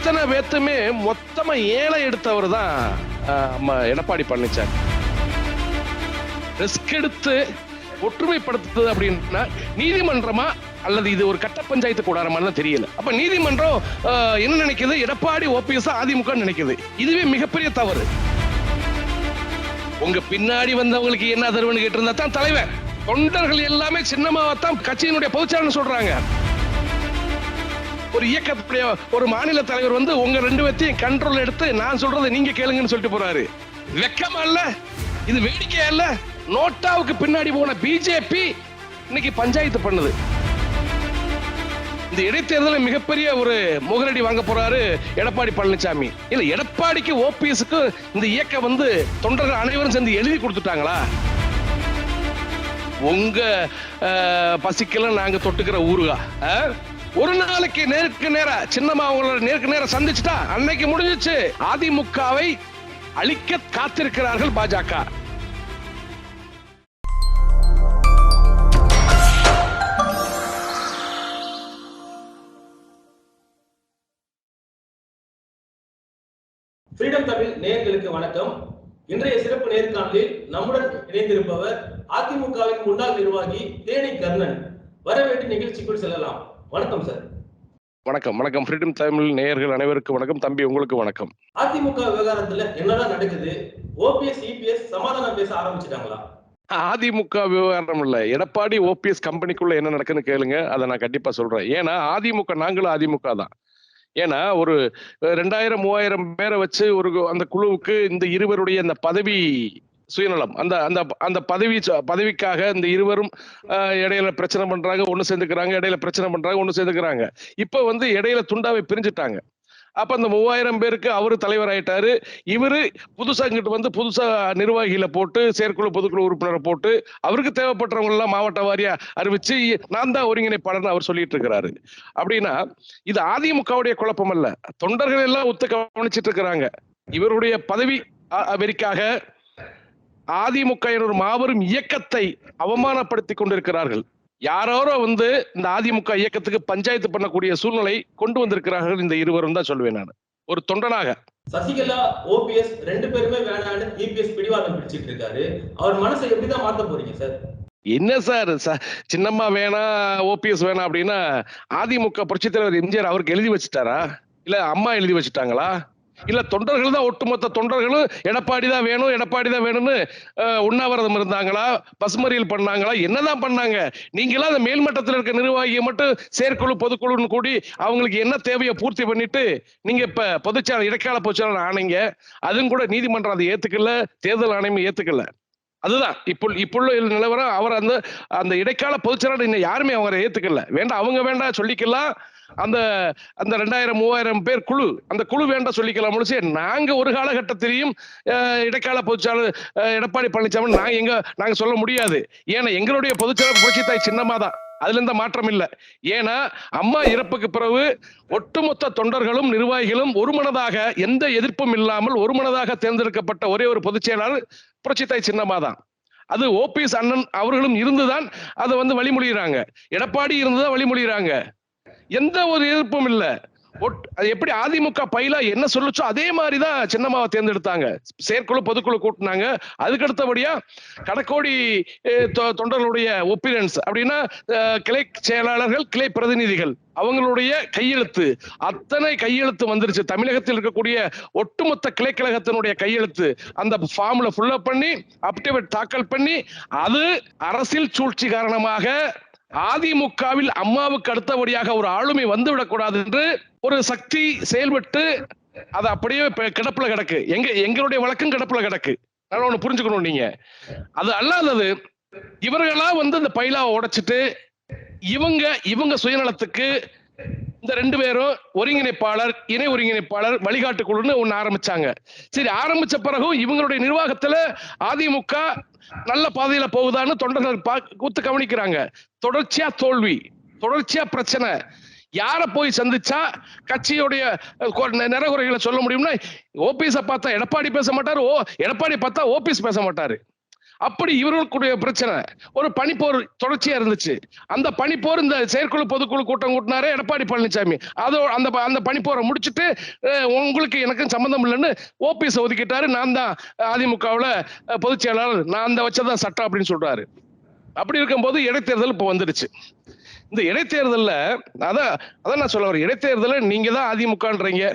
அத்தனை பேத்துமே மொத்தமா ஏழை எடுத்தவர் தான் நம்ம எடப்பாடி பழனிசாமி ரிஸ்க் எடுத்து ஒற்றுமைப்படுத்துது அப்படின்னா நீதிமன்றமா அல்லது இது ஒரு கட்ட பஞ்சாயத்து கூடாரமான்னு தெரியல. அப்ப நீதிமன்றம் என்ன நினைக்குது? எடப்பாடி ஓபிஎஸ் அதிமுக நினைக்குது. இதுவே மிகப்பெரிய தவறு. உங்க பின்னாடி வந்தவங்களுக்கு என்ன தருவன்னு கேட்டிருந்தா தான் தலைவர். தொண்டர்கள் எல்லாமே சின்னமாவத்தான் கட்சியினுடைய பொதுச்சாரன்னு சொல்றாங்க. ஒரு இயக்கத்துடைய ஒரு மாநில தலைவர் வந்து உங்க ரெண்டு பேர்த்தையும் கண்ட்ரோல் எடுத்து நான் சொல்றதை நீங்க கேளுங்கன்னு சொல்லிட்டு போறாரு. வெக்கமா இல்ல? இது வேடிக்கையா இல்ல? நோட்டாவுக்கு பின்னாடி போன பிஜேபி இன்னைக்கு பஞ்சாயத்து பண்ணுது. இந்த இடைத்தேர்தலில் மிகப்பெரிய ஒரு முகரடி வாங்க போறாரு எடப்பாடி பழனிசாமி இல்ல எடப்பாடிக்கு ஓபிஎஸ்க்கு இந்த இயக்கம் வந்து தொண்டர்கள் அனைவரும் சேர்ந்து எழுதி கொடுத்துட்டாங்களா? உங்க அஹ், பசிக்கெல்லாம் நாங்க தொட்டுக்கிற ஊருகா ஆஹ் ஒரு நாளைக்கு நேருக்கு நேர சின்னம்மா அவங்களோட நேருக்கு நேர சந்திச்சுட்டா அன்னைக்கு முடிஞ்சிச்சு. அதிமுகவை அழிக்க காத்திருக்கிறார்கள் பாஜக. ஃப்ரீடம் தமிழ் நேயர்களுக்கு வணக்கம். இன்றைய சிறப்பு நேர்காணலில் நம்முடன் இணைந்திருப்பவர் அதிமுகவின் முன்னாள் நிர்வாகி தேனி கர்ணன். வரவேற்று நிகழ்ச்சிக்குள் செல்லலாம். வணக்கம் சார் வணக்கம். வணக்கம். ஃப்ரீடம் தமிழ் நேயர்கள் அனைவருக்கும் வணக்கம். தம்பி உங்களுக்கு வணக்கம். அதிமுக விவகாரத்துல என்னதான் நடக்குது? ஓபிஎஸ் இபிஎஸ் சமாதானம் பேச ஆரம்பிச்சிட்டாங்களா? அதிமுக விவகாரம் இல்ல. எடப்பாடி ஓபிஎஸ் கம்பெனிக்குள்ள என்ன நடக்குன்னு கேளுங்க. அதை நான் கண்டிப்பா சொல்றேன். ஏன்னா அதிமுக நாங்களும் அதிமுக தான். ஏன்னா ஒரு ரெண்டாயிரம் மூவாயிரம் பேரை வச்சு ஒரு அந்த குழுவுக்கு இந்த இருவருடைய அந்த பதவி சுயநலம். அந்த அந்த அந்த பதவி ச- பதவிக்காக இந்த இருவரும் இடையில பிரச்சனை பண்றாங்க ஒன்று சேர்ந்துக்கிறாங்க இடையில பிரச்சனை பண்றாங்க ஒன்று சேர்ந்துக்கிறாங்க. இப்ப வந்து இடையில துண்டாவை பிரிஞ்சுட்டாங்க. அப்ப அந்த மூவாயிரம் பேருக்கு அவரு தலைவர் ஆயிட்டாரு இவரு புதுசா இங்கிட்டு வந்து புதுசா நிர்வாகியில போட்டு செயற்குழு பொதுக்குழு உறுப்பினரை போட்டு அவருக்கு தேவைப்பட்டவங்க எல்லாம் மாவட்ட வாரியா அறிவிச்சு நான் தான் ஒருங்கிணைப்பாளர்னு அவர் சொல்லிட்டு இருக்கிறாரு. அப்படின்னா இது அதிமுகவுடைய குழப்பம் அல்ல. தொண்டர்கள் எல்லாம் ஒத்து கவனிச்சிட்டு இருக்கிறாங்க. இவருடைய பதவி வெறிக்காக அதிமுக ஒரு மாபெரும் இயக்கத்தை அவமானப்படுத்தி கொண்டிருக்கிறார்கள். யாரோரோ வந்து இந்த அதிமுக இயக்கத்துக்கு பஞ்சாயத்து பண்ணக்கூடிய சூழ்நிலை கொண்டு வந்திருக்கிறார்கள் இந்த இருவரும் தான் சொல்லுவேன் நான். ஒரு தொண்டனாக. சசிகலா ஓபிஎஸ் ரெண்டு பேருமே வேணான்னு இபிஎஸ் பிடிவாதம் பிடிச்சிட்டு இருக்காரு. அவர் மனசை எப்படிதான் மாத்த போறீங்க சார்? என்ன சார் சின்னம்மா வேணாம் ஓபிஎஸ் வேணாம் அப்படின்னா அதிமுக புரட்சித் தலைவர் எம்ஜிஆர் அவருக்கு எழுதி வச்சுட்டாரா? இல்ல அம்மா எழுதி வச்சுட்டாங்களா? இல்ல தொண்டர்கள் தான் ஒட்டுமொத்த தொண்டர்களும் எடப்பாடி தான் வேணும் எடப்பாடி தான் வேணும்னு உண்ணாவிரதம் இருந்தாங்களா? பசுமறியல் பண்ணாங்களா? என்னதான் பண்ணாங்க? நீங்களாம் அந்த மேல்மட்டத்தில் இருக்க நிர்வாகியை மட்டும் செயற்குழு பொதுக்குழுன்னு கூடி அவங்களுக்கு என்ன தேவையை பூர்த்தி பண்ணிட்டு நீங்க இப்ப பொதுச்சாளர் இடைக்கால பொதுச்சாளர் ஆனீங்க. அதுவும் கூட நீதிமன்றம் அதை ஏத்துக்கல தேர்தல் ஆணையம் ஏத்துக்கல. அதுதான். இப்போ இப்போ நிலவரம் அவர் அந்த அந்த இடைக்கால பொதுச்செயலாளர் இன்னும் யாருமே அவரை ஏத்துக்கல. வேண்டாம் அவங்க வேண்டாம் சொல்லிக்கலாம். அந்த அந்த ரெண்டாயிரம் மூவாயிரம் பேர் குழு அந்த குழு வேண்டாம் சொல்லிக்கலாம் முடிச்சு நாங்க ஒரு காலகட்டத்திலையும் இடைக்கால பொதுச்சாளர் எடப்பாடி பழனிசாமி நாங்க எங்க நாங்க சொல்ல முடியாது. ஏன்னா எங்களுடைய பொதுச்செயலாளர் புரட்சி தாய் சின்னமா தான். அதுல இருந்த மாற்றம் இல்லை. ஏன்னா அம்மா இறப்புக்கு பிறகு ஒட்டுமொத்த தொண்டர்களும் நிர்வாகிகளும் ஒருமனதாக எந்த எதிர்ப்பும் இல்லாமல் ஒருமனதாக தேர்ந்தெடுக்கப்பட்ட ஒரே ஒரு பொதுச் செயலாளர் புரட்சித்தாய் சின்னமா தான். அது ஓபிஎஸ் அண்ணன் அவர்களும் இருந்துதான் அதை வந்து வழிமொழிகிறாங்க. எடப்பாடி இருந்துதான் வழிமொழிகிறாங்க. எந்த ஒரு எதிர்ப்பும் இல்லை. ஒட்- அது எப்படி அதிமுக பயிலா என்ன சொல்லுச்சோ அதே மாதிரிதான் சின்னம்மாவை தேர்ந்தெடுத்தாங்க. செயற்குழு பொதுக்குழு கூட்டினாங்க. அதுக்கடுத்தபடியா கடக்கோடி தொ- தொண்டர்களுடைய ஒப்பீனியன்ஸ் அப்படின்னா கிளை செயலாளர்கள் கிளை பிரதிநிதிகள். அவங்களுடைய கையெழுத்து. அத்தனை கையெழுத்து வந்துருச்சு. தமிழகத்தில் இருக்கக்கூடிய ஒட்டுமொத்த கிளைக்கழகத்தினுடைய கையெழுத்து. அந்த ஃபார்ம்ல ஃபுல்லப் பண்ணி அப்டேவிட் தாக்கல் பண்ணி அது அரசியல் சூழ்ச்சி காரணமாக அதிமுகவில் அம்மாவுக்கு அடுத்தபடியாக ஒரு ஆளுமை வந்துவிடக் கூடாது என்று ஒரு சக்தி செயல்பட்டு அது அப்படியே கிடப்புல கிடக்கு. எங்க எங்களுடைய வழக்கம் கிடப்புல கிடக்கு. நல்லா ஒண்ணு புரிஞ்சுக்கணும் நீங்க. அது அல்லாதது இவர்களா வந்து இந்த பைலாவை உடைச்சிட்டு இவங்க இவங்க சுயநலத்துக்கு இந்த ரெண்டு பேரும் ஒருங்கிணைப்பாளர் இணை ஒருங்கிணைப்பாளர் வழிகாட்டு குழுன்னு ஒண்ணு ஆரம்பிச்சாங்க. சரி ஆரம்பிச்ச பிறகும் இவங்களுடைய நிர்வாகத்துல அதிமுக நல்ல பாதையில போகுதான்னு தொண்டர்கள் பா- கூத்து கவனிக்கிறாங்க. தொடர்ச்சியா தோல்வி தொடர்ச்சியா பிரச்சனை. யார போய் சந்திச்சா கட்சியுடைய நிறகுறைகளை சொல்ல முடியும்னா ஓபிஎஸ் பார்த்தா எடப்பாடி பேச மாட்டாரு ஓ எடப்பாடி பார்த்தா ஓபிஎஸ் பேச மாட்டாரு. அப்படி இவர்களுக்குடைய பிரச்சனை. ஒரு பனிப்போர் தொடர்ச்சியா இருந்துச்சு. அந்த பனிப்போர் இந்த செயற்குழு பொதுக்குழு கூட்டம் கூட்டினாரு எடப்பாடி பழனிசாமி. அதோ அந்த ப- அந்த பனிப்போரை முடிச்சுட்டு உங்களுக்கு எனக்கும் சம்மந்தம் இல்லைன்னு ஓபிஎஸ் ஒதுக்கிட்டாரு. நான் தான் அதிமுகவில் பொதுச் செயலாளர். நான் அந்த வச்சதான் சட்டம் அப்படின்னு சொல்றாரு. அப்படி இருக்கும்போது இடைத்தேர்தல் இப்போ வந்துடுச்சு. இந்த இடைத்தேர்தலில் அதான் அதான் நான் சொல்ல வரேன். இடைத்தேர்தலில் நீங்கள் தான் அதிமுகன்றீங்க.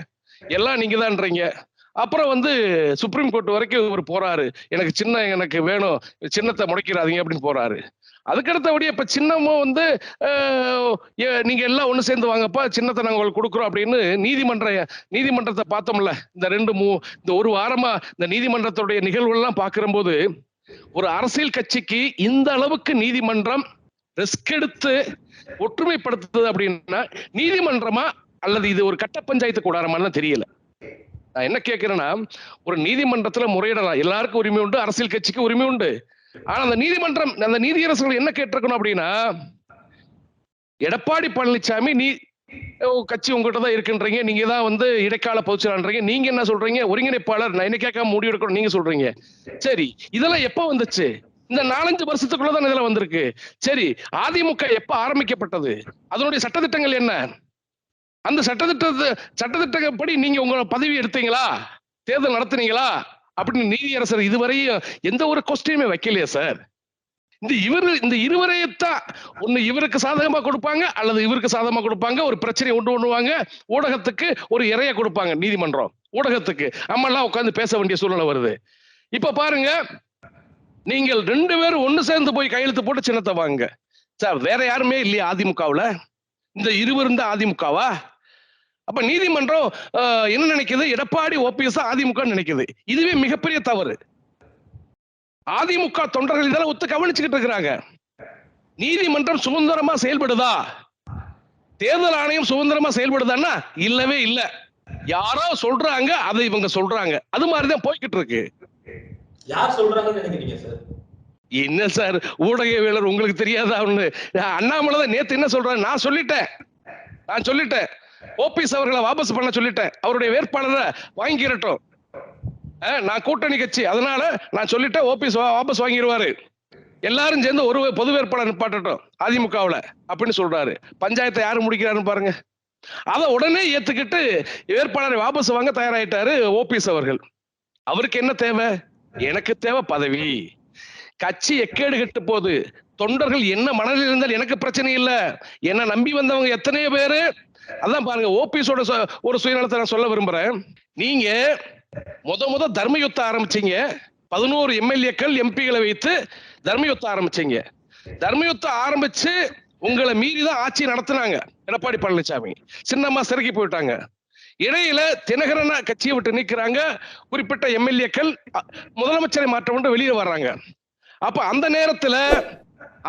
எல்லாம் நீங்கள் தான்றீங்க அப்புறம் வந்து சுப்ரீம் கோர்ட் வரைக்கும் இவர் போறாரு. எனக்கு சின்ன எனக்கு வேணும். சின்னத்தை முடைக்கிறாதீங்க அப்படின்னு போறாரு. அதுக்கடுத்தபடியே இப்ப சின்னமும் வந்து ஏ- நீங்க எல்லாம் ஒண்ணு சேர்ந்து வாங்கப்பா சின்னத்தை நாங்கள் உங்களுக்கு கொடுக்குறோம் அப்படின்னு நீதிமன்ற நீதிமன்றத்தை பார்த்தோம்ல. இந்த ரெண்டு மூ இந்த ஒரு வாரமா இந்த நீதிமன்றத்துடைய நிகழ்வுகள்லாம் பார்க்கிறபோது ஒரு அரசியல் கட்சிக்கு இந்த அளவுக்கு நீதிமன்றம் ரிஸ்க் எடுத்து ஒற்றுமைப்படுத்துது அப்படின்னா நீதிமன்றமா அல்லது இது ஒரு கட்ட பஞ்சாயத்து கூடாரமான்னு தெரியல. நான் என்ன கேட்கிறேன்னா ஒரு நீதிமன்றத்துல முறையிடலாம். எல்லாருக்கும் உரிமை உண்டு அரசியல் கட்சிக்கு உரிமை உண்டு. ஆனா அந்த நீதிமன்றம் அந்த நீதியரசர்கள் என்ன கேட்டிருக்கணும் அப்படின்னா எடப்பாடி பழனிசாமி நீ கட்சி உங்ககிட்ட தான் இருக்குன்றீங்க நீங்க தான் வந்து இடைக்கால பொதுச்செயலாளர்ன்றீங்க. நீங்க என்ன சொல்றீங்க? ஒருங்கிணைப்பாளர் நான் என்ன கேட்காம முடிவு எடுக்கணும் நீங்க சொல்றீங்க. சரி இதெல்லாம் எப்ப வந்துச்சு? இந்த நாலஞ்சு வருஷத்துக்குள்ள தான் இதெல்லாம் வந்திருக்கு. சரி அதிமுக எப்ப ஆரம்பிக்கப்பட்டது? அதனுடைய சட்டத்திட்டங்கள் என்ன? அந்த சட்டத்திட்ட சட்டத்திட்டப்படி நீங்க உங்களை பதவி எடுத்தீங்களா? தேர்தல் நடத்துனீங்களா? அப்படின்னு நீதியரசர் இதுவரையும் எந்த ஒரு கொஸ்டினுமே வைக்கலையே சார். இந்த இவர் இந்த இருவரையத்தான் ஒண்ணு இவருக்கு சாதகமா கொடுப்பாங்க அல்லது இவருக்கு சாதகமா கொடுப்பாங்க ஒரு பிரச்சனையை உண்டு பண்ணுவாங்க ஊடகத்துக்கு ஒரு இறைய கொடுப்பாங்க நீதிமன்றம். ஊடகத்துக்கு. நம்மெல்லாம் உட்காந்து பேச வேண்டிய சூழ்நிலை வருது. இப்ப பாருங்க நீங்கள் ரெண்டு பேரும் ஒண்ணு சேர்ந்து போய் கையெழுத்து போட்டு சின்னத்தை வாங்க. சார் வேற யாருமே இல்லையா அதிமுகவுல? இந்த இருவரும் தான் அதிமுகவா? அப்ப நீதிமன்றம் என்ன நினைக்குது? எடப்பாடி ஓபிஎஸ் அதிமுக நினைக்குது. இதுவே மிகப்பெரிய தவறு. அதிமுக தொண்டர்கள் இதெல்லாம் ஒத்து கவனிச்சுக்கிட்டு இருக்கிறாங்க. நீதிமன்றம் சுதந்திரமா செயல்படுதா? தேர்தல் ஆணையம் சுதந்திரமா செயல்படுதான்னா? இல்லவே இல்ல. யாரோ சொல்றாங்க அதை இவங்க சொல்றாங்க. அது மாதிரிதான் போய்கிட்டு இருக்கு. யார் சொல்றாங்கன்னு நினைக்கிறீங்க சார்? என்ன சார்? ஊடகவியலர் உங்களுக்கு தெரியாதா? ஒண்ணு. அண்ணாமலை தான் நேத்து என்ன சொல்றாரு? நான் சொல்லிட்டேன். நான் சொல்லிட்டேன். ஓபிஎஸ் அவர்களை வாபஸ் பண்ண சொல்லிட்டேன். அவருடைய வேட்பாளரை வாங்கிடட்டும் நான் கூட்டணி கட்சி. அதனால நான் சொல்லிட்டேன் ஓபிஎஸ் வாபஸ் வாங்கிடுவாரு எல்லாரும் சேர்ந்து ஒரு பொது வேட்பாளர் நிப்பாட்டட்டும் அதிமுகவுல அப்படின்னு சொல்றாரு. பஞ்சாயத்தை யாரு முடிக்கிறாருன்னு பாருங்க. அதை உடனே ஏத்துக்கிட்டு வேட்பாளரை வாபஸ் வாங்க தயாராயிட்டாரு ஓபிஎஸ் அவர்கள். அவருக்கு என்ன தேவை? எனக்கு தேவை பதவி. கட்சி எக்கேடு கெட்டு போகுது. தொண்டர்கள் என்ன மனதில் இருந்தால் எனக்கு பிரச்சனை இல்லை. என்ன நம்பி வந்தவங்க எத்தனையோ பேரு அதான் பாருங்க ஓபிஎஸோட ஒரு சுயநலத்தை நான் சொல்ல விரும்புறேன். நீங்க முத முத தர்மயுத்தம் ஆரம்பிச்சீங்க. பதினோரு எம்எல்ஏக்கள் எம்பிகளை வைத்து தர்மயுத்தம் ஆரம்பிச்சீங்க. தர்மயுத்தம் ஆரம்பிச்சு உங்களை மீறி தான் ஆட்சி நடத்துனாங்க எடப்பாடி பழனிசாமி சின்னம்மா சிறக்கி போயிட்டாங்க. இடையில தினகரனா கட்சியை விட்டு நீக்குறாங்க. குறிப்பிட்ட எம்எல்ஏக்கள் முதலமைச்சரை மாற்றம் கொண்டு வெளியே வர்றாங்க. அப்ப அந்த நேரத்துல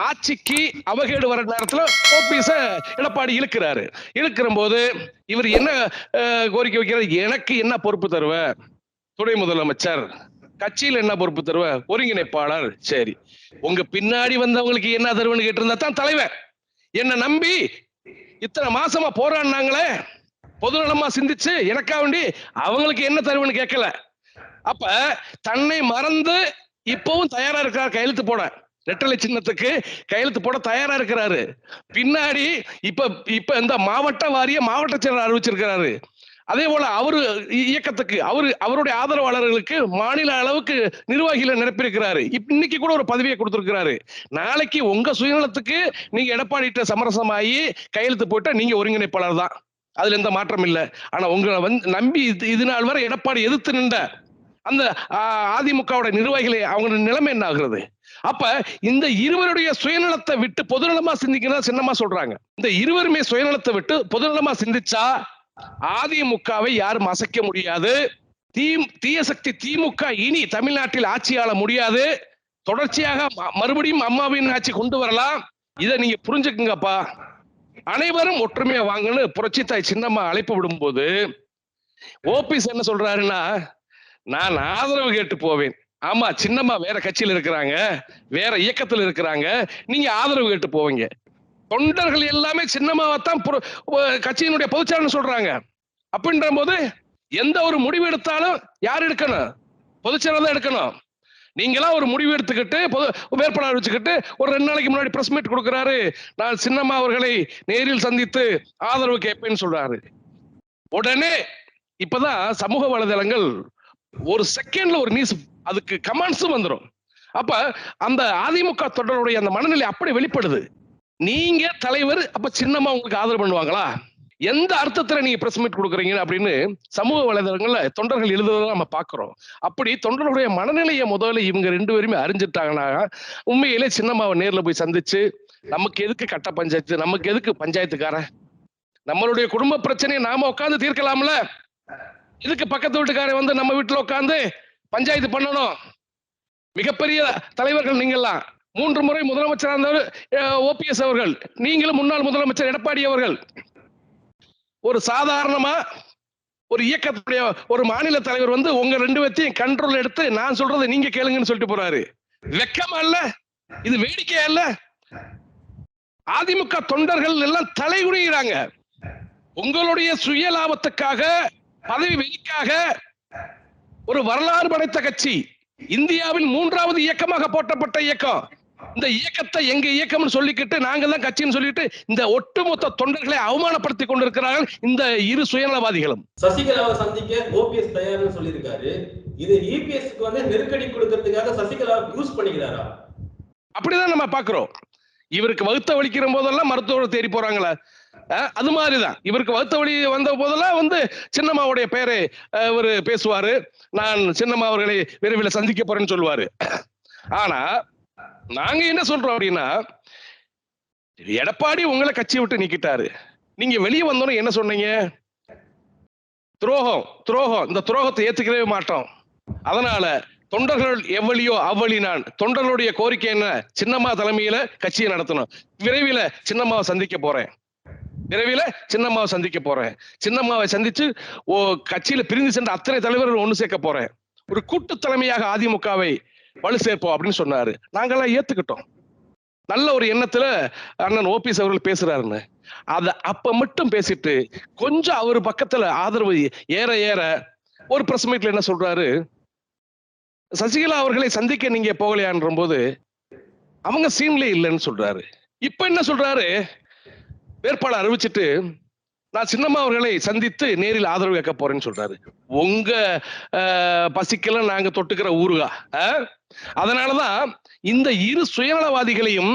ஆட்சிக்கு அவகேடு வர நேரத்துல ஓபிஎஸ் எடப்பாடி இழுக்கிறாரு. இழுக்கிற போது இவர் என்ன கோரிக்கை வைக்கிறார்? எனக்கு என்ன பொறுப்பு தருவ? துணை முதலமைச்சர் கட்சியில் என்ன பொறுப்பு தருவ? ஒருங்கிணைப்பாளர். சரி. உங்க பின்னாடி வந்தவங்களுக்கு என்ன தருவன்னு கேட்டிருந்தா தான் தலைவர். என்ன நம்பி இத்தனை மாசமா போராடினாங்களே. பொதுநலமா சிந்திச்சு எனக்கா வேண்டி அவங்களுக்கு என்ன தருவன்னு கேட்கல. அப்ப தன்னை மறந்து இப்பவும் தயாரா இருக்கிறார் கையெழுத்து போட. ரெட்டலை சின்னத்துக்கு கையெழுத்து போட தயாரா இருக்கிறாரு. பின்னாடி இப்ப இப்ப இந்த மாவட்ட வாரிய மாவட்ட செயலர் அறிவிச்சிருக்கிறாரு. அதே போல அவரு இ- இயக்கத்துக்கு அவரு அவருடைய ஆதரவாளர்களுக்கு மாநில அளவுக்கு நிர்வாகிகளை நிரப்பியிருக்கிறாரு. இன்னைக்கு கூட ஒரு பதவியை கொடுத்திருக்கிறாரு. நாளைக்கு உங்க சுயநலத்துக்கு நீங்க எடப்பாடிட்ட சமரசமாகி கையெழுத்து போட்டா நீங்க ஒருங்கிணைப்பாளர் தான். அதுல எந்த மாற்றம் இல்லை. ஆனா உங்களை வந்து நம்பி இது இது நாள் வரை எடப்பாடி எதிர்த்து நின்ற அந்த அதிமுகவுடைய அதிமுகவோட நிர்வாகிகளை அவங்க நிலைமை என்ன ஆகுறது அப்ப இந்த இருவருடைய சுயநலத்தை விட்டு பொதுநலமா சிந்திக்கணும் சின்னமா சொல்றாங்க. இந்த இருவருமே சுயநலத்தை விட்டு பொதுநலமா சிந்திச்சா அதிமுகவை யாரும் அசைக்க முடியாது. தீ தீய சக்தி திமுக இனி தமிழ்நாட்டில் ஆட்சி ஆள முடியாது. தொடர்ச்சியாக ம- மறுபடியும் அம்மாவின் ஆட்சி கொண்டு வரலாம். இதை நீங்க புரிஞ்சுக்குங்கப்பா. அனைவரும் ஒற்றுமையா வாங்கன்னு புரட்சி தாய் சின்னம்மா அழைப்பு விடும்போது ஓபிஎஸ் என்ன சொல்றாருன்னா நான் ஆதரவு கேட்டு போவேன். ஆமா சின்னம்மா வேற கட்சியில் இருக்கிறாங்க வேற இயக்கத்தில் இருக்கிறாங்க நீங்க ஆதரவு கேட்டு போவீங்க. தொண்டர்கள் எல்லாமே சின்னம்மாவைத்தான் தான் கட்சியினுடைய பொதுச்சாளர் சொல்றாங்க. அப்படின்ற போது எந்த ஒரு முடிவு எடுத்தாலும் யார் எடுக்கணும்? பொதுச்செயலர் தான் எடுக்கணும். நீங்களா ஒரு முடிவு எடுத்துக்கிட்டு பொது வேட்பாளர் வச்சுக்கிட்டு ஒரு ரெண்டு நாளைக்கு முன்னாடி பிரஸ் மீட் கொடுக்குறாரு. நான் சின்னம்மா அவர்களை நேரில் சந்தித்து ஆதரவு கேட்பேன்னு சொல்றாரு. உடனே இப்பதான் சமூக வலைதளங்கள் ஒரு செகண்ட்ல ஒரு நியூஸ் அதுக்கு கமெண்ட்ஸும் வந்துடும் அப்ப அந்த அதிமுக தொடருடைய அந்த மனநிலை அப்படி வெளிப்படுது. நீங்க தலைவர் அப்ப சின்னம்மா உங்களுக்கு ஆதரவு பண்ணுவாங்களா? எந்த அர்த்தத்துல நீங்க பிரஸ் மீட் கொடுக்குறீங்க அப்படின்னு சமூக வலைதளங்கள்ல தொண்டர்கள் எழுதுவதை நம்ம பாக்குறோம் அப்படி தொண்டர்களுடைய மனநிலையை முதல்ல இவங்க ரெண்டு பேருமே அறிஞ்சிட்டாங்கன்னா உண்மையிலே சின்னம்மாவை நேர்ல போய் சந்திச்சு நமக்கு எதுக்கு கட்ட பஞ்சாயத்து? நமக்கு எதுக்கு பஞ்சாயத்துக்காரன்? நம்மளுடைய குடும்ப பிரச்சனையை நாம உட்கார்ந்து தீர்க்கலாம்ல? இதுக்கு பக்கத்து வீட்டுக்காரன் வந்து நம்ம வீட்டுல உட்கார்ந்து பஞ்சாயத்து பண்ணணும். மிகப்பெரிய தலைவர்கள் நீங்கெல்லாம் மூன்று முறை முதலமைச்சராக இருந்தவர் ஓபிஎஸ் அவர்கள். நீங்களும் முன்னாள் முதலமைச்சர் எடப்பாடி அவர்கள். ஒரு சாதாரணமா ஒரு இயக்கத்துடைய ஒரு மாநில தலைவர் வந்து உங்க ரெண்டு பேர்த்தையும் கண்ட்ரோல் எடுத்து நான் சொல்றதை நீங்க கேளுங்கன்னு சொல்லிட்டு போறாரு. வெக்கமா இல்ல? இது வேடிக்கையா இல்ல? அதிமுக தொண்டர்கள் எல்லாம் தலைகுனிகிறாங்க உங்களுடைய சுய லாபத்துக்காக பதவி வெறிக்காக ஒரு வரலாறு படைத்த கட்சி. இந்தியாவின் மூன்றாவது இயக்கமாக போட்டப்பட்ட இயக்கம். இந்த இயக்கத்தை எங்க இயக்கம்னு சொல்லிக்கிட்டு நாங்க தான் கட்சின்னு சொல்லிட்டு இந்த ஒட்டுமொத்த தொண்டர்களை அவமானப்படுத்தி கொண்டிருக்கிறார்கள் இந்த இரு சுயநலவாதிகளும். சசிகலாவை சந்திக்க ஓபிஎஸ் தயார்னு சொல்லியிருக்காரு. இது இபிஎஸ்க்கு வந்து நெருக்கடி கொடுக்கறதுக்காக சசிகலா யூஸ் பண்ணிக்கிறாரா? அப்படிதான் நம்ம பாக்குறோம் இவருக்கு வகுத்த வலிக்கிற போதெல்லாம் மருத்துவரை தேடி போறாங்களே. அது மாதிரிதான். இவருக்கு வகுத்த வழி வந்த போதெல்லாம் வந்து சின்னம்மாவுடைய பெயரை இவர் பேசுவாரு. நான் சின்னம்மா அவர்களை விரைவில் சந்திக்க போறேன்னு சொல்லுவாரு. ஆனா நாங்க என்ன சொல்றோம் அப்படின்னா எடப்பாடி உங்களை கட்சியை விட்டு நீக்கிட்டாரு. நீங்க வெளியே வந்தோன்னே என்ன சொன்னீங்க? துரோகம் துரோகம். இந்த துரோகத்தை ஏத்துக்கவே மாட்டோம். அதனால தொண்டர்கள் எவ்வளியோ அவ்வளி நான். தொண்டர்களுடைய கோரிக்கை என்ன? சின்னம்மா தலைமையில கட்சியை நடத்தணும். விரைவில் சின்னம்மாவை சந்திக்க போறேன். விரைவில் சின்னம்மாவை சந்திக்க போறேன். சின்னம்மாவை சந்திச்சு ஓ கட்சியில பிரிந்து சென்ற அத்தனை தலைவர்கள் ஒன்று சேர்க்க போறேன். ஒரு கூட்டு தலைமையாக அதிமுகவை வலு சேர்ப்போம் அப்படின்னு சொன்னாரு. நாங்கெல்லாம் ஏத்துக்கிட்டோம். நல்ல ஒரு எண்ணத்துல அண்ணன் ஓபிஎஸ் அவர்கள் பேசுறாருன்னு. அத அப்ப மட்டும் பேசிட்டு கொஞ்சம் அவர் பக்கத்துல ஆதரவு ஏற ஏற ஒரு பிரஸ் மீட்ல என்ன சொல்றாரு? சசிகலா அவர்களை சந்திக்க நீங்க போகலையான்ற போது அவங்க சீன்ல இல்லைன்னு சொல்றாரு. இப்ப என்ன சொல்றாரு? வேட்பாளர் அறிவிச்சிட்டு நான் சின்னம்மா அவர்களை சந்தித்து நேரில் ஆதரவு கேட்க போறேன்னு சொல்றாரு. உங்க பசிக்கெல்லாம் நாங்க தொட்டுக்கிற ஊருகா அதனாலதான் இந்த இரு சுயநலவாதிகளையும்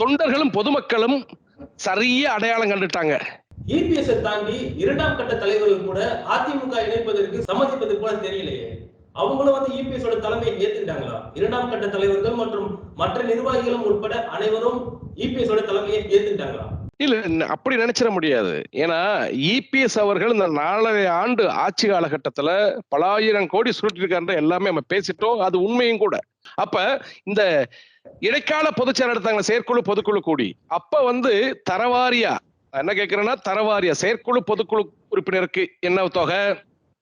தொண்டர்களும் பொதுமக்களும் சரியா அடையாளம் கண்டுட்டாங்க. இபிஎஸ் தாண்டி இரண்டாம் கட்ட தலைவர்கள் கூட அதிமுக இணைப்பதற்கு சம்மதிப்பது போல தெரியலையே. அவங்களும் வந்து இபிஎஸ் தலைமையை ஏத்துக்கிட்டாங்களா? இரண்டாம் கட்ட தலைவர்கள் மற்றும் மற்ற நிர்வாகிகளும் உட்பட அனைவரும் இபிஎஸ் தலைமையை ஏத்துக்கிட்டாங்களா? இல்ல அப்படி நினைச்சிட முடியாது. ஏன்னா இபிஎஸ் அவர்கள் இந்த நாலரை ஆண்டு ஆட்சி காலகட்டத்துல பல ஆயிரம் கோடி சுருட்டிருக்காரு எல்லாமே நம்ம பேசிட்டோம். அது உண்மையும் கூட. அப்ப இந்த இடைக்கால பொதுச்செயல் எடுத்தாங்க செயற்குழு பொதுக்குழு கூடி அப்ப வந்து தரவாரியா என்ன கேட்கிறேன்னா தரவாரியா செயற்குழு பொதுக்குழு உறுப்பினருக்கு என்ன தொகை?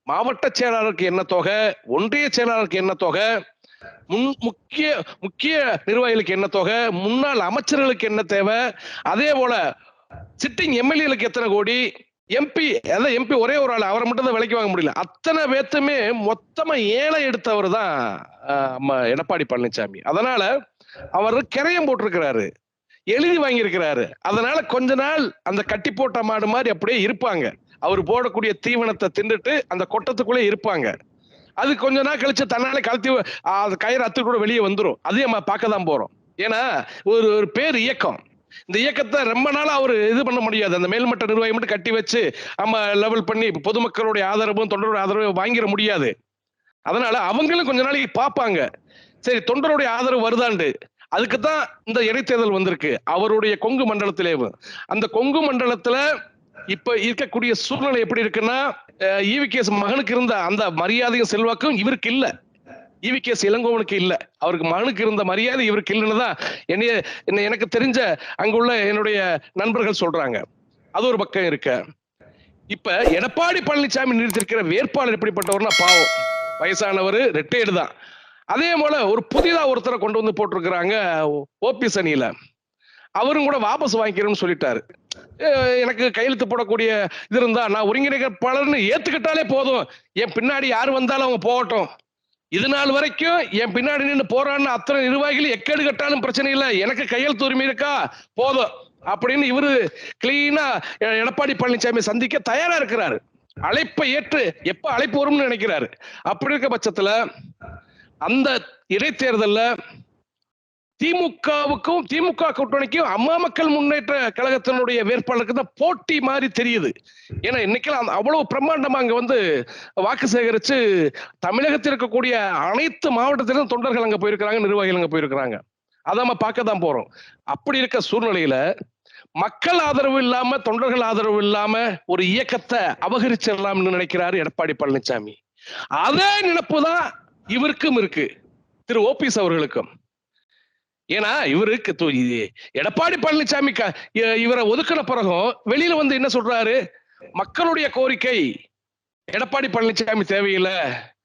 மாவட்ட செயலாளருக்கு என்ன தொகை? ஒன்றிய செயலாளருக்கு என்ன தொகை? முன் முக்கிய முக்கிய நிர்வாகிகளுக்கு என்ன தொகை? முன்னாள் அமைச்சர்களுக்கு என்ன தேவை? அதே போல சிட்டிங் எம்எல்ஏலுக்கு எத்தனை கோடி? எம்பி அதான் எம்பி ஒரே ஒரு ஆள் அவரை மட்டும் தான் விலைக்கு வாங்க முடியல. அத்தனை பேத்துமே மொத்தமா ஏழை எடுத்தவர் தான் நம்ம எடப்பாடி பழனிசாமி அதனால அவர் கிரையம் போட்டிருக்கிறாரு. எழுதி வாங்கியிருக்கிறாரு. அதனால கொஞ்ச நாள் அந்த கட்டி போட்ட மாடு மாதிரி அப்படியே இருப்பாங்க. அவர் போடக்கூடிய தீவனத்தை தின்னுட்டு அந்த கொட்டத்துக்குள்ளே இருப்பாங்க. அது கொஞ்ச நாள் கழிச்சு தன்னாலே கழுத்தி அது கயிறு அத்து கூட வெளியே வந்துடும் அதையும் நம்ம பார்க்க தான் போறோம். ஏன்னா ஒரு ஒரு பேர் இயக்கம். இந்த இயக்கத்தை ரொம்ப நாளா அவர் இது பண்ண முடியாது. அந்த மேல்மட்ட நிர்வாகி மட்டும் கட்டி வச்சு நம்ம லெவல் பண்ணி பொதுமக்களுடைய ஆதரவும் தொண்டருடைய ஆதரவும் வாங்கிட முடியாது. அதனால அவங்களும் கொஞ்ச நாளைக்கு பார்ப்பாங்க. சரி தொண்டருடைய ஆதரவு வருதாண்டு. அதுக்கு தான் இந்த இடைத்தேர்தல் வந்திருக்கு. அவருடைய கொங்கு மண்டலத்திலேயும் அந்த கொங்கு மண்டலத்துல இப்ப இருக்கக்கூடிய சூழ்நிலை எப்படி இருக்குன்னா ஈவிகேஎஸ் மகனுக்கு இருந்த அந்த மரியாதையும் செல்வாக்கும் இவருக்கு இல்லை. ஈவிகேஎஸ் இளங்கோவனுக்கு இல்லை. அவருக்கு மகனுக்கு இருந்த மரியாதை இவருக்கு இல்லைன்னு தான் என்னைய என்ன எனக்கு தெரிஞ்ச அங்குள்ள என்னுடைய நண்பர்கள் சொல்றாங்க. அது ஒரு பக்கம் இருக்க. இப்ப எடப்பாடி பழனிசாமி நிறுத்திருக்கிற வேட்பாளர் எப்படிப்பட்டவர்னா பாவம். வயசானவர் ரிட்டையர்டு தான். அதே போல ஒரு புதிதா ஒருத்தரை கொண்டு வந்து போட்டிருக்கிறாங்க ஓபிஎஸ் அணியில அவரும் கூட வாபஸ் வாங்கிக்கிறேன்னு சொல்லிட்டாரு. எனக்கு கையெழுத்து போடக்கூடிய இது இருந்தா நான் ஒருங்கிணைப்பாளர்னு ஏத்துக்கிட்டாலே போதும். என் பின்னாடி யார் வந்தாலும் அவங்க போகட்டும். இது நாள் வரைக்கும் என் பின்னாடி நின்று போறான்னு அத்தனை நிர்வாகிகள் எக்கேடு கட்டாலும் பிரச்சனை இல்லை. எனக்கு கையெழுத்து உரிமை இருக்கா? போதும். அப்படின்னு இவரு கிளீனா எடப்பாடி பழனிசாமி சந்திக்க தயாரா இருக்கிறாரு. அழைப்பை ஏற்று எப்ப அழைப்பு வரும்னு நினைக்கிறாரு. அப்படி இருக்க பட்சத்துல அந்த இடைத்தேர்தல்ல திமுகவுக்கும் திமுக கூட்டணிக்கும் அம்மா மக்கள் முன்னேற்ற கழகத்தினுடைய வேட்பாளருக்கு தான் போட்டி மாதிரி தெரியுது. ஏன்னா இன்னைக்கெல்லாம் அந்த- அவ்வளவு பிரம்மாண்டமா அங்க வந்து வாக்கு சேகரிச்சு தமிழகத்தில் இருக்கக்கூடிய அனைத்து மாவட்டத்திலும் தொண்டர்கள் அங்க போயிருக்கிறாங்க நிர்வாகிகள் அங்க போயிருக்கிறாங்க. அதை நம்ம பார்க்க தான் போறோம். அப்படி இருக்க சூழ்நிலையில மக்கள் ஆதரவு இல்லாம தொண்டர்கள் ஆதரவு இல்லாம ஒரு இயக்கத்தை அபகரிச்சிடலாம்னு நினைக்கிறாரு எடப்பாடி பழனிசாமி. அதே நினைப்பு தான் இவருக்கும் இருக்கு. திரு ஓபிஎஸ் அவர்களுக்கும். ஏன்னா இவருக்கு இது- எடப்பாடி பழனிசாமி க- இ- இவரை ஒதுக்கின பிறகும் வெளியில வந்து என்ன சொல்றாரு? மக்களுடைய கோரிக்கை எடப்பாடி பழனிசாமி தேவையில்லை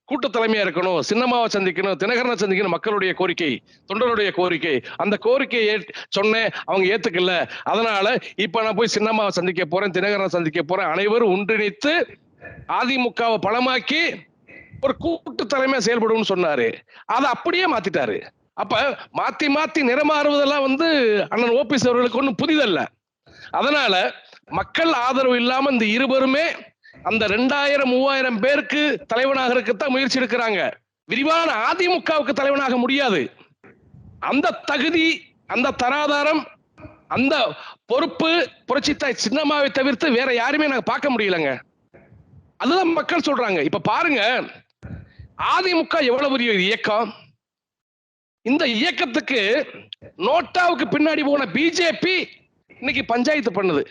கூட்டு தலைமையா இருக்கணும் சின்னம்மாவை சந்திக்கணும் தினகரனை சந்திக்கணும் மக்களுடைய கோரிக்கை தொண்டருடைய கோரிக்கை. அந்த கோரிக்கையை ஏற்- சொன்னேன் அவங்க ஏத்துக்கல. அதனால இப்ப நான் போய் சின்னம்மாவை சந்திக்க போறேன் தினகரனை சந்திக்க போறேன் அனைவரும் ஒன்றிணைத்து அதிமுகவை பலமாக்கி ஒரு கூட்டு தலைமையா செயல்படும் சொன்னாரு. அதை அப்படியே மாத்திட்டாரு. அப்ப மாத்தி மாத்தி நிறமாறுவதெல்லாம் வந்து அண்ணன் ஓபிஎஸ் அவர்களுக்கு ஒன்றும் புதிதல்ல. அதனால மக்கள் ஆதரவு இல்லாம இந்த இருவருமே அந்த ரெண்டாயிரம் மூவாயிரம் பேருக்கு தலைவனாக இருக்கத்தான் முயற்சி எடுக்கிறாங்க. விரிவான அதிமுகவுக்கு தலைவனாக முடியாது. அந்த தகுதி அந்த தராதாரம் அந்த பொறுப்பு புரட்சித்தாய் சின்னம்மாவை தவிர்த்து வேற யாருமே நாங்க பார்க்க முடியலங்க. அதுதான் மக்கள் சொல்றாங்க. இப்ப பாருங்க அதிமுக எவ்வளவு பெரிய இயக்கம்? இந்த இயக்கத்துக்கு நோட்டாவுக்கு பின்னாடி போன பிஜேபி இன்னைக்கு பஞ்சாயத்து பண்ணுது.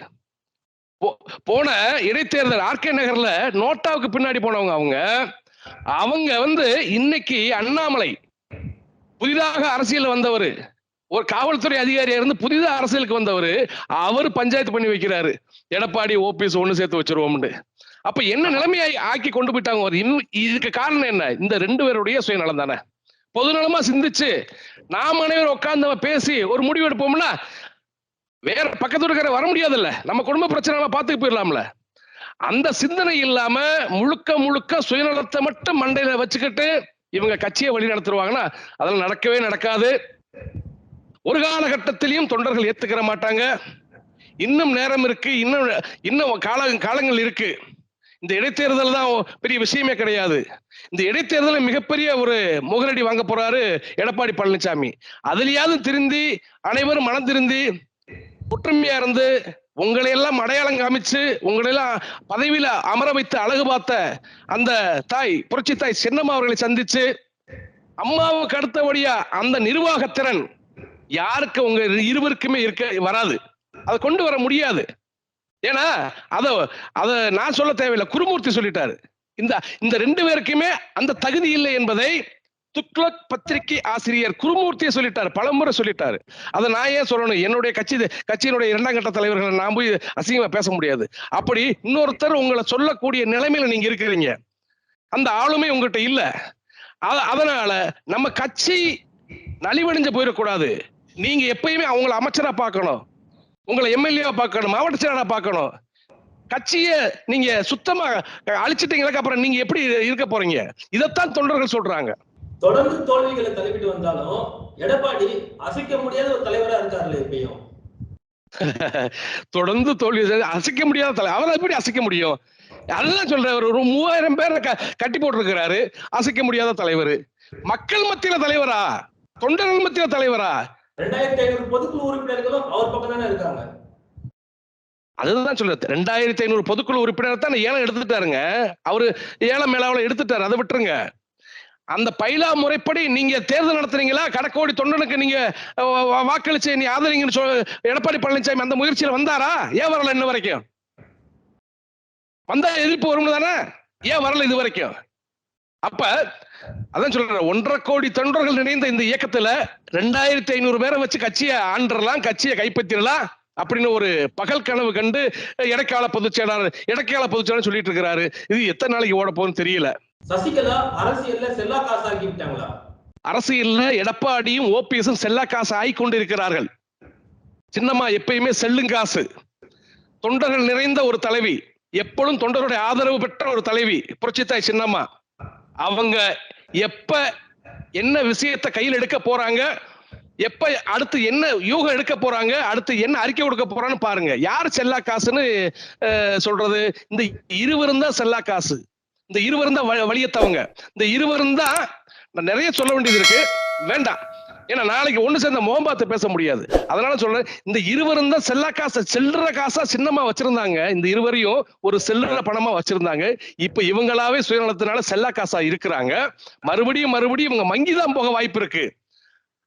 போ- போன இடைத்தேர்தல் ஆர்கே நகர்ல நோட்டாவுக்கு பின்னாடி போனவங்க அவங்க. அவங்க வந்து இன்னைக்கு அண்ணாமலை புதிதாக அரசியல் வந்தவர். ஒரு காவல்துறை அதிகாரியா இருந்து புதிதாக அரசியலுக்கு வந்தவர். அவர் பஞ்சாயத்து பண்ணி வைக்கிறாரு. எடப்பாடி ஓபிஎஸ் ஒன்று சேர்த்து வச்சிருவோம்னு. அப்ப என்ன நிலைமையை ஆக்கி கொண்டு போயிட்டாங்க? ஒரு இதுக்கு காரணம் என்ன? இந்த ரெண்டு பேருடைய சுயநலம் தானே. பொதுநலமா சிந்திச்சு நாம் அனைவரும் உட்கார்ந்து நம்ம பேசி ஒரு முடிவு எடுப்போம்னா வேற பக்கத்து இருக்கிற வர முடியாதுல்ல. நம்ம குடும்ப பிரச்சனை நம்ம பார்த்துக்கு போயிடலாம்ல. அந்த சிந்தனை இல்லாம முழுக்க முழுக்க சுயநலத்தை மட்டும் மண்டையில வச்சுக்கிட்டு இவங்க கட்சியை வழி நடத்துருவாங்கன்னா அதெல்லாம் நடக்கவே நடக்காது. ஒரு காலகட்டத்திலையும் தொண்டர்கள் ஏத்துக்கிற மாட்டாங்க. இன்னும் நேரம் இருக்கு. இன்னும் இன்னும் கால காலங்கள் இருக்கு. இந்த இடைத்தேர்தல் தான் பெரிய விஷயமே கிடையாது. இந்த இடைத்தேர்தலில் மிகப்பெரிய ஒரு முகரடி வாங்க போறாரு எடப்பாடி பழனிசாமி அதுலயாவது திருந்தி அனைவரும் மனம் திருந்தி ஒற்றுமையா இருந்து உங்களை எல்லாம் அடையாளம் காமிச்சு உங்களை எல்லாம் பதவியில அமர வைத்து அழகு பார்த்த அந்த தாய் புரட்சி தாய் சின்னம்மா அவர்களை சந்திச்சு அம்மாவுக்கு அடுத்தபடியா அந்த நிர்வாகத்திறன் யாருக்கு உங்க இருவருக்குமே இருக்க வராது. அதை கொண்டு வர முடியாது. ஏன்னா அத அத நான் சொல்ல தேவையில்லை. குருமூர்த்தி சொல்லிட்டாரு. இந்த இந்த ரெண்டு பேருக்குமே அந்த தகுதி இல்லை என்பதை துக்ளக் பத்திரிகை ஆசிரியர் குருமூர்த்தியை சொல்லிட்டாரு. பலமுறை சொல்லிட்டாரு. அதை நான் ஏன் சொல்லணும்? என்னுடைய கட்சி கட்சியினுடைய இரண்டாம் கட்ட தலைவர்களை நான் போய் அசிங்கமா பேச முடியாது. அப்படி இன்னொருத்தர் உங்களை சொல்லக்கூடிய நிலைமையில நீங்க இருக்கிறீங்க. அந்த ஆளுமை உங்ககிட்ட இல்ல. அத- அதனால நம்ம கட்சி நலிவடைஞ்சு போயிடக்கூடாது. நீங்க எப்பயுமே அவங்கள அமைச்சரா பார்க்கணும். உங்களை எம்எல்ஏவா பார்க்கணும் மாவட்ட செயலரா பார்க்கணும். கட்சியை நீங்க சுத்தமா அழிச்சிட்டீங்களுக்கு அப்புறம் நீங்க எப்படி இருக்க போறீங்க? இதைத்தான் தொண்டர்கள் சொல்றாங்க. தொடர்ந்து தோல்விகளை தள்ளிவிட்டு வந்தாலும் எடப்பாடி அசைக்க முடியாத ஒரு தலைவரா இருக்காருல்ல இப்பயும். தொடர்ந்து தோல்வி அசைக்க முடியாத தலை அவரை எப்படி அசைக்க முடியும்? அதெல்லாம் சொல்றாரு ஒரு மூவாயிரம் பேரை கட்டி போட்டிருக்கிறாரு அசைக்க முடியாத தலைவர். மக்கள் மத்தியில தலைவரா? தொண்டர்கள் மத்தியில தலைவரா? ரெண்டாயிரத்தி ஐநூறு பொதுக்குழு உறுப்பினர்களும் அவர் பக்கம் தானே இருக்காங்க. அதுதான் சொல்றது. ரெண்டாயிரத்தி ஐநூறு பொதுக்குழு உறுப்பினர் தான் ஏலம் எடுத்துட்டாருங்க. அவரு ஏலம் மேலாவில் எடுத்துட்டாரு. அதை விட்டுருங்க. அந்த பைலா முறைப்படி நீங்க தேர்தல் நடத்துறீங்களா கடக்கோடி தொண்டனுக்கு நீங்க வா- வாக்களிச்சு நீ ஆதரிங்கன்னு சொல் எடப்பாடி பழனிசாமி அந்த முயற்சியில வந்தாரா? ஏன் வரல இன்ன வரைக்கும்? வந்தா எதிர்ப்பு வரும் தானே? ஏன் வரல இது வரைக்கும்? அப்ப அதான் சொல்றேன் ஒன்றரை கோடி தொண்டர்கள் நிறைந்த இந்த இயக்கத்துல ரெண்டாயிரத்தி ஐநூறு பேரை வச்சு கட்சியை ஆண்டறலாம் கட்சியை கைப்பற்றிடலாம் அப்படின்னு ஒரு பகல் கனவு கண்டு இடைக்கால பொதுச் செயலாளர் இடைக்கால பொதுச் செயலாளர் சொல்லிட்டு இருக்கிறாரு. இது எத்தனை நாளைக்கு ஓட போகுதுன்னு தெரியல. சசிகலா அரசியல்ல செல்லா விட்டாங்களா அரசியல்ல எடப்பாடியும் ஓபிஎஸும் செல்லா காசு ஆகி கொண்டிருக்கிறார்கள். சின்னம்மா எப்பயுமே செல்லும் காசு. தொண்டர்கள் நிறைந்த ஒரு தலைவி. எப்பொழுதும் தொண்டருடைய ஆதரவு பெற்ற ஒரு தலைவி. புரட்சித்தாய் சின்னம்மா. அவங்க எப்ப என்ன விஷயத்தை கையில் எடுக்க போறாங்க? எப்ப அடுத்து என்ன யூகம் எடுக்க போறாங்க? அடுத்து என்ன அறிக்கை கொடுக்க போறான்னு பாருங்க. யார் செல்லா காசுன்னு சொல்றது? இந்த இருவரும் தான் செல்லா காசு. இந்த இருவரும் தான் வழியத்தவங்க இந்த இருவரும் தான் நான் நிறைய சொல்ல வேண்டியது இருக்கு. வேண்டாம். ஏன்னா நாளைக்கு ஒண்ணு சேர்ந்த மோகம்பாத்து பேச முடியாது. அதனால சொல்றேன் இந்த இருவரும் தான் செல்லா காசை செல்ற காசா சின்னமா வச்சிருந்தாங்க. இந்த இருவரையும் ஒரு செல்லுற பணமா வச்சிருந்தாங்க. இப்ப இவங்களாவே சுயநலத்தினால செல்லா காசா இருக்கிறாங்க. மறுபடியும் மறுபடியும் இவங்க மங்கி தான் போக வாய்ப்பு இருக்கு.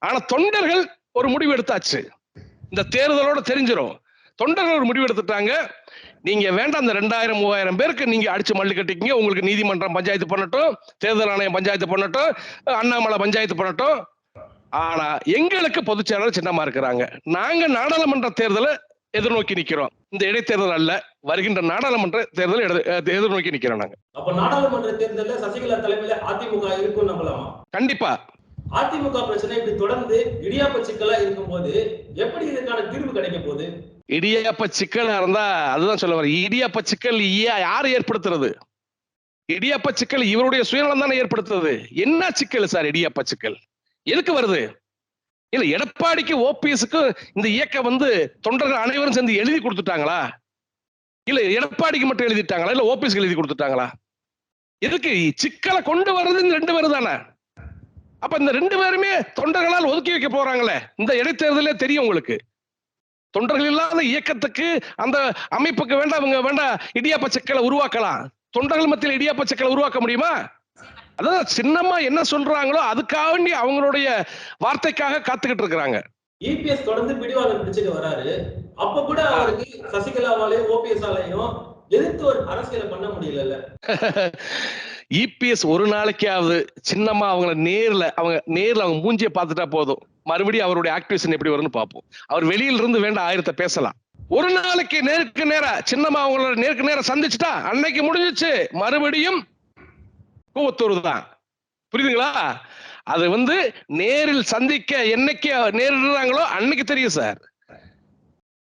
ஆனா தொண்டர்கள் ஒரு முடிவு எடுத்தாச்சு. இந்த தேர்தலோட தெரிஞ்சிடும் தொண்டர்கள் ஒரு முடிவு எடுத்துட்டாங்க. நீங்க வேண்டாம் அந்த ரெண்டாயிரம் மூவாயிரம் பேருக்கு நீங்க அடிச்சு மல்லு கட்டிக்கிங்க. உங்களுக்கு நீதிமன்றம் பஞ்சாயத்து பண்ணட்டும் தேர்தல் ஆணையம் பஞ்சாயத்து பண்ணட்டும் அண்ணாமலை பஞ்சாயத்து பண்ணட்டும். ஆனா எங்களுக்கு பொதுச் செயலாளர் சின்னமா இருக்கிறாங்க. நாங்க நாடாளுமன்ற தேர்தலை எதிர்நோக்கி நிக்கிறோம். இந்த இடைத்தேர்தல் அல்ல வருகின்ற நாடாளுமன்ற தேர்தல் எதிர்- எதிர்நோக்கி நிக்கிறோம் நாங்க. அப்ப நாடாளுமன்ற தேர்தலில் சசிகலா தலைமையில அதிமுக இருக்கும் நம்பலாமா? கண்டிப்பா. அதிமுக பிரச்சனை இப்படி தொடர்ந்து இடியாப்ப சிக்கலா இருக்கும்போது எப்படி இதுக்கான தீர்வு கிடைக்க போகுது? இடியாப்ப சிக்கலா இருந்தா அதுதான் சொல்ல வரேன். இடியாப்ப சிக்கல் யார் ஏற்படுத்துறது? இடியாப்ப சிக்கல் இவருடைய சுயநலம் தானே ஏற்படுத்துறது என்ன சிக்கல் சார் இடியாப்ப சிக்கல்? எதுக்கு வருது? இல்ல எடப்பாடிக்கு ஓபிஎஸ்க்கு இந்த இயக்கம் வந்து தொண்டர்கள் அனைவரும் சேர்ந்து எழுதி கொடுத்துட்டாங்களா? இல்ல எடப்பாடிக்கு மட்டும் எழுதிட்டாங்களா? இல்ல ஓபிஎஸ்க்கு எழுதி கொடுத்துட்டாங்களா? எதுக்கு சிக்கலை கொண்டு வர்றது இந்த ரெண்டு பேரும் தானே? அப்ப இந்த ரெண்டு பேருமே தொண்டர்களால் ஒதுக்கி வைக்க போறாங்களே? இந்த இடைத்தேர்தலே தெரியும் உங்களுக்கு. தொண்டர்கள் இல்லாத இயக்கத்துக்கு அந்த அமைப்புக்கு வேண்டாம் இவங்க வேண்டாம் இடியாப்ப சிக்கலை உருவாக்கலாம். தொண்டர்கள் மத்தியில் இடியாப்ப சிக்கலை உருவாக்க முடியுமா? அதான் சின்னம்மா என்ன சொல்றாங்களோ அதுக்காக வேண்டி அவங்களுடைய வார்த்தைக்காக காத்துக்கிட்டு இருக்கிறாங்க. இபிஎஸ் தொடர்ந்து பிடிவாதம் பிடிச்சிட்டு வராரு. அப்ப கூட அவருக்கு சசிகலாவாலையும் ஓபிஎஸ் ஆலையும் எதிர்த்து ஒரு அரசியலை பண்ண முடியல இபிஎஸ் ஒரு நாளைக்காவது சின்னம்மா அவங்கள நேர்ல அவங்க நேர்ல அவங்க மூஞ்சிய பார்த்துட்டா போதும். மறுபடியும் அவருடைய ஆக்டிவேஷன் எப்படி வரும்னு பார்ப்போம். அவர் வெளியில இருந்து வேண்டாம் ஆயிரத்தை பேசலாம். ஒரு நாளைக்கு நேருக்கு நேரா சின்னம்மா அவங்களோட நேருக்கு நேரா சந்திச்சுட்டா அன்னைக்கு முடிஞ்சிச்சு. மறுபடியும் கூவத்தூர் தான் புரியுதுங்களா? அது வந்து நேரில் சந்திக்க என்னைக்கு நேரிடுறாங்களோ அன்னைக்கு தெரியும் சார்.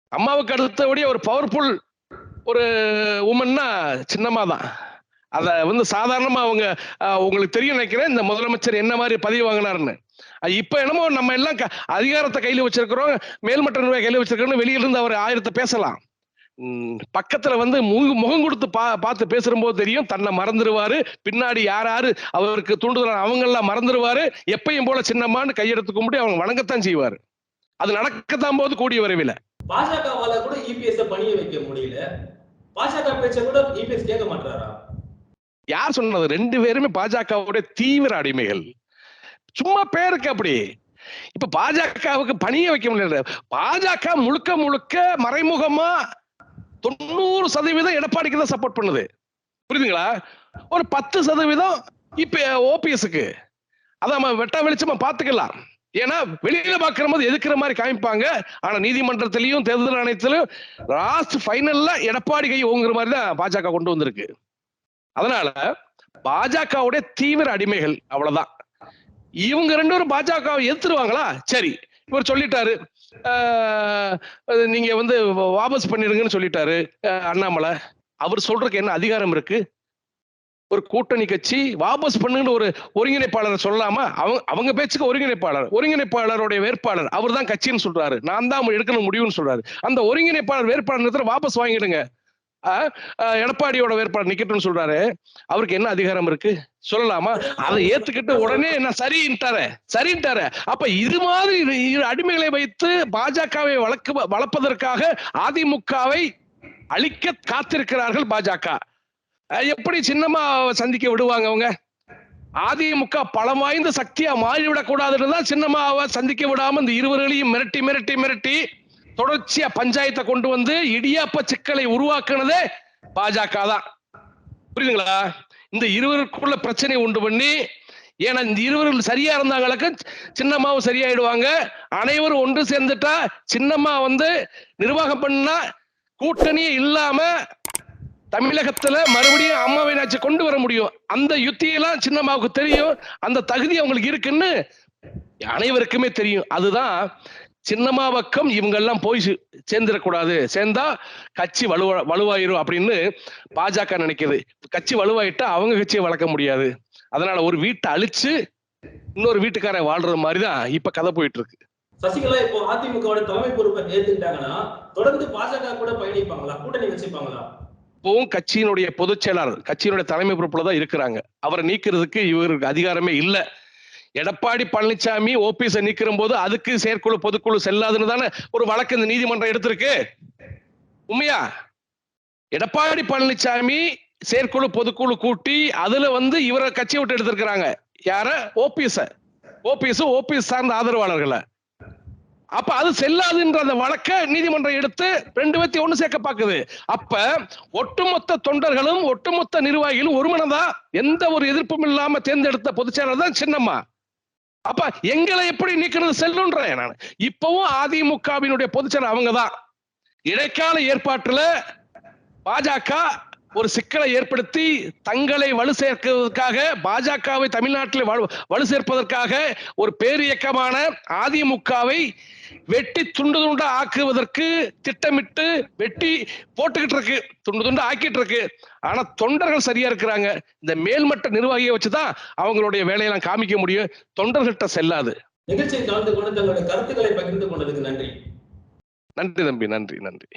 அம்மாவுக்கு அடுத்தபடி ஒரு பவர்ஃபுல் ஒரு உமன்னா சின்னம்மா தான் அதை வந்து சாதாரணமாக அவங்க உங்களுக்கு தெரியும் நினைக்கிறேன். இந்த முதலமைச்சர் என்ன மாதிரி பதவி வாங்கினாருன்னு. இப்போ என்னமோ நம்ம எல்லாம் க- அதிகாரத்தை கையில் வச்சிருக்கிறோம் மேல்மட்ட நிர்வாக கையில் வச்சிருக்கிறோம் வெளியிலிருந்து அவர் ஆயிரத்தை பேசலாம். பக்கத்துல வந்து முக- முகம் கொடுத்து பா பார்த்து பேசும்போது தெரியும். தன்னை மறந்துடுவாரு பின்னாடி யார் யாரு அவருக்கு தூண்டுதல் அவங்க எல்லாம் மறந்துடுவாரு எப்பயும் போல சின்னம்மான்னு கையெடுத்து கும்பிட்டு அவங்க வணங்கத்தான் செய்வாரு. அது நடக்கத்தான் போது கூடிய விரைவில். பாஜகவால கூட இபிஎஸ் பணிய வைக்க முடியல. பாஜக பேச்ச கூட இபிஎஸ் கேட்க மாட்டாரா யார் சொன்னது? ரெண்டு பேருமே பாஜகவுடைய தீவிர அடிமைகள். சும்மா பேருக்கு அப்படி. இப்ப பாஜகவுக்கு பணிய வைக்க முடியல. பாஜக முழுக்க முழுக்க மறைமுகமா தொண்ணூறு சதவீதம் எடப்பாடிக்கு தான் சப்போர்ட் பண்ணுது. புரியுதுங்களா? ஒரு பத்து சதவீதம் இப்ப ஓபிஎஸ்க்கு அதான் நம்ம வெட்ட வெளிச்சமா பாத்துக்கலாம் ஏன்னா வெளியில பாக்குற போது எதுக்குற மாதிரி காமிப்பாங்க. ஆனா நீதிமன்றத்திலையும் தேர்தல் ஆணையத்திலும் லாஸ்ட் ஃபைனல்ல எடப்பாடி கை ஓங்குற மாதிரி தான் பாஜக கொண்டு வந்திருக்கு. அதனால பாஜகவுடைய தீவிர அடிமைகள் அவ்வளவுதான். இவங்க ரெண்டு பேரும் பாஜகவை எதிர்த்துருவாங்களா? சரி இவர் சொல்லிட்டாரு. நீங்க வந்து வாபஸ் பண்ணிடுங்கன்னு சொல்லிட்டாரு அண்ணாமலை. அவர் சொல்றதுக்கு என்ன அதிகாரம் இருக்கு? ஒரு கூட்டணி கட்சி வாபஸ் பண்ணுன்னு ஒரு ஒருங்கிணைப்பாளரை சொல்லலாமா? அவங்க அவங்க பேச்சுக்கு ஒருங்கிணைப்பாளர் ஒருங்கிணைப்பாளருடைய வேட்பாளர் அவர் தான் கட்சின்னு சொல்றாரு. நான் தான் எடுக்கணும் முடிவுன்னு சொல்றாரு. அந்த ஒருங்கிணைப்பாளர் வேட்பாளர் வாபஸ் வாங்கிடுங்க. எடப்பாடியோட வேட்பாளர் நிக்கட்டும்னு சொல்றாரு. அவருக்கு என்ன அதிகாரம் இருக்கு? சொல்லலாமா? அதை ஏத்துக்கிட்டு உடனே என்ன சரின்ட்டாரு. சரின்ட்டாரு. அப்ப இது மாதிரி இரு அடிமைகளை வைத்து பாஜகவை வளர்க்க வளர்ப்பதற்காக அதிமுகவை அழிக்க காத்திருக்கிறார்கள் பாஜக. எப்படி சின்னமா சந்திக்க விடுவாங்க அவங்க? அதிமுக பலம் வாய்ந்த சக்தியா மாறிவிடக் கூடாதுன்னு தான் சின்னமாவை சந்திக்க விடாம இந்த இருவர்களையும் மிரட்டி மிரட்டி மிரட்டி தொடர்ச்சியா பஞ்சாயத்தை கொண்டு வந்து இடியாப்ப சிக்கலை உருவாக்குனதே பாஜக தான். புரியுதுங்களா? இந்த இருவருக்குள்ள பிரச்சனை உண்டு பண்ணி ஏன்னா இந்த இருவர்கள் சரியா இருந்தாங்களுக்கு சின்னம்மாவும் சரியாயிடுவாங்க. அனைவரும் ஒன்று சேர்ந்துட்டா சின்னம்மா வந்து நிர்வாகம் பண்ணா கூட்டணியே இல்லாம தமிழகத்துல மறுபடியும் அம்மாவை நாச்சு கொண்டு வர முடியும். அந்த யுத்தியெல்லாம் சின்னம்மாவுக்கு தெரியும். அந்த தகுதி அவங்களுக்கு இருக்குன்னு அனைவருக்குமே தெரியும். அதுதான் சின்னம்மா பக்கம் இவங்க எல்லாம் போய் சேர்ந்துடக்கூடாது. சேர்ந்தா கட்சி வலுவா வலுவாயிரும் அப்படின்னு பாஜக நினைக்குது. கட்சி வலுவாயிட்டா அவங்க கட்சியை வளர்க்க முடியாது. அதனால ஒரு வீட்டை அழிச்சு இன்னொரு வீட்டுக்காரன் வாழ்றது மாதிரி தான் இப்ப கதை போயிட்டு இருக்கு சசிகலா இப்போ அதிமுகவோட தலைமை பொறுப்பை ஏத்துக்கிட்டாங்கன்னா தொடர்ந்து பாஜக கூட பயணிப்பாங்களா? கூட்டணி வச்சுப்பாங்களா? இப்பவும் கட்சியினுடைய பொதுச் செயலாளர் கட்சியினுடைய தலைமை பொறுப்புல தான் இருக்கிறாங்க. அவரை நீக்கிறதுக்கு இவருக்கு அதிகாரமே இல்ல. எடப்பாடி பழனிசாமி ஓபிஎஸ் நீக்கிற போது அதுக்கு செயற்குழு பொதுக்குழு செல்லாதுன்னு தானே ஒரு வழக்கு இந்த நீதிமன்றம் எடுத்திருக்கு. உண்மையா? எடப்பாடி பழனிசாமி செயற்குழு பொதுக்குழு கூட்டி அதுல வந்து இவரை கட்சியை விட்டு எடுத்திருக்கிறாங்க. யார? ஓபிஎஸ் ஓபிஎஸ் ஓபிஎஸ் சார்ந்த ஆதரவாளர்களை. அப்ப அது செல்லாதுன்ற அந்த வழக்க நீதிமன்றம் எடுத்து ரெண்டு பத்தி ஒண்ணு சேர்க்க பாக்குது. அப்ப ஒட்டுமொத்த தொண்டர்களும் ஒட்டுமொத்த நிர்வாகிகளும் ஒருமனதா எந்த ஒரு எதிர்ப்பும் இல்லாம தேர்ந்தெடுத்த பொதுச்செயலாளர் தான் சின்னம்மா. அப்ப எங்களை எப்படி நீக்கிறது செல்லுன்றேன் நான். இப்பவும் அதிமுகவினுடைய பொதுச் அவங்க தான் இடைக்கால ஏற்பாட்டுல பாஜக ஒரு சிக்கலை ஏற்படுத்தி தங்களை வலு சேர்க்கிறதுக்காக பாஜகவை தமிழ்நாட்டில் வலு சேர்ப்பதற்காக ஒரு பேரியக்கமான அதிமுகவை வெட்டி துண்டு துண்டா ஆக்குவதற்கு திட்டமிட்டு வெட்டி போட்டுக்கிட்டு இருக்கு. துண்டு துண்டு ஆக்கிட்டு இருக்கு. ஆனா தொண்டர்கள் சரியா இருக்கிறாங்க. இந்த மேல்மட்ட நிர்வாகியை வச்சுதான் அவங்களுடைய வேலையெல்லாம் காமிக்க முடியும். தொண்டர்கள்ட்ட செல்லாது. நிகழ்ச்சியில் கலந்து கொண்டு தங்களுடைய கருத்துக்களை பகிர்ந்து கொண்டதுக்கு நன்றி. நன்றி தம்பி நன்றி நன்றி.